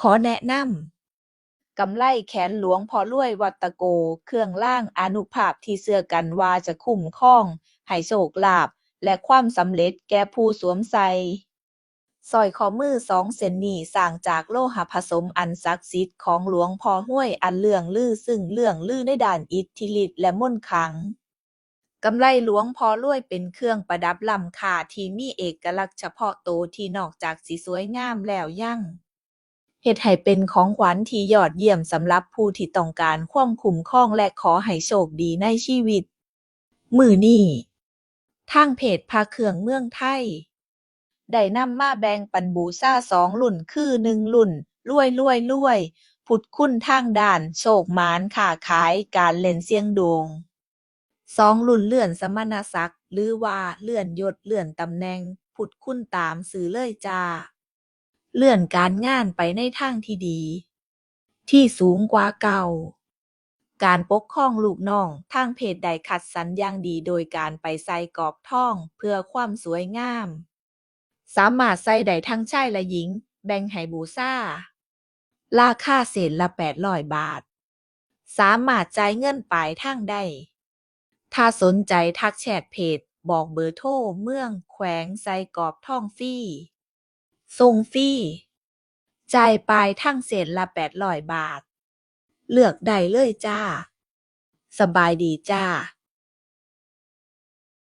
ขอแนะนำกำไลแขนหลวงพ่อรวยวัตโก เครื่องรางอนุภาพที่เชื่อกันว่าจะคุ้มครองให้โชคลาภและความสำเร็จแก่ผู้สวมใส่สร้อยข้อมือสองเส้นนี้สร้างจากโลหะผสมอันศักดิ์สิทธิ์ของหลวงพ่อรวยอันเลื่องลือซึ่งเรื่องลือในด้านอิทธิฤทธิ์และมนต์ขลังกำไลหลวงพ่อรวยเป็นเครื่องประดับล้ำค่าที่มีเอกลักษณ์เฉพาะตัวที่นอกจากสิสวยงามแล้วยัง เฮ็ดให้เป็นของขวัญที่ยอดเยี่ยมสำหรับผู้ที่ต้องการความคุ้มครองและขอให้โชคดีในชีวิต มือนี้ทางเพจพระเครื่องเมืองไทย ได้นำมาแบ่งปันบูชาสองรุ่นคือหนึ่งรุ่นรวยรวยรวยพุทธคุณทางด้าน โชคหมานค้าขายการเล่นเสียงดวงสองรุ่นเลื่อนสมณศักดิ์หรือว่าเลื่อนยศเลื่อนตำแหน่งพุทธคุณตามสื่อเลยจ้า เลื่อนการงานไปในทางที่ดี ที่สูงกว่าเก่า การปกครองลูกน้องทางเพจได้คัดสรรอย่างดีโดยการไปใส่กรอบทองเพื่อความสวยงาม สามารถใส่ได้ทั้งชายและหญิง แบ่งให้บูชาราคาเศษละแปดร้อยบาท สามารถจ่ายเงินปลายทางได้ ถ้าสนใจทักแชทเพจบอกเบอร์โทรเมืองแขวงใส่กรอบทองฟรี ส่งฟรี จ่ายปลายทางเศษละแปดร้อยบาท เลือกได้เลยจ้า สบายดีจ้า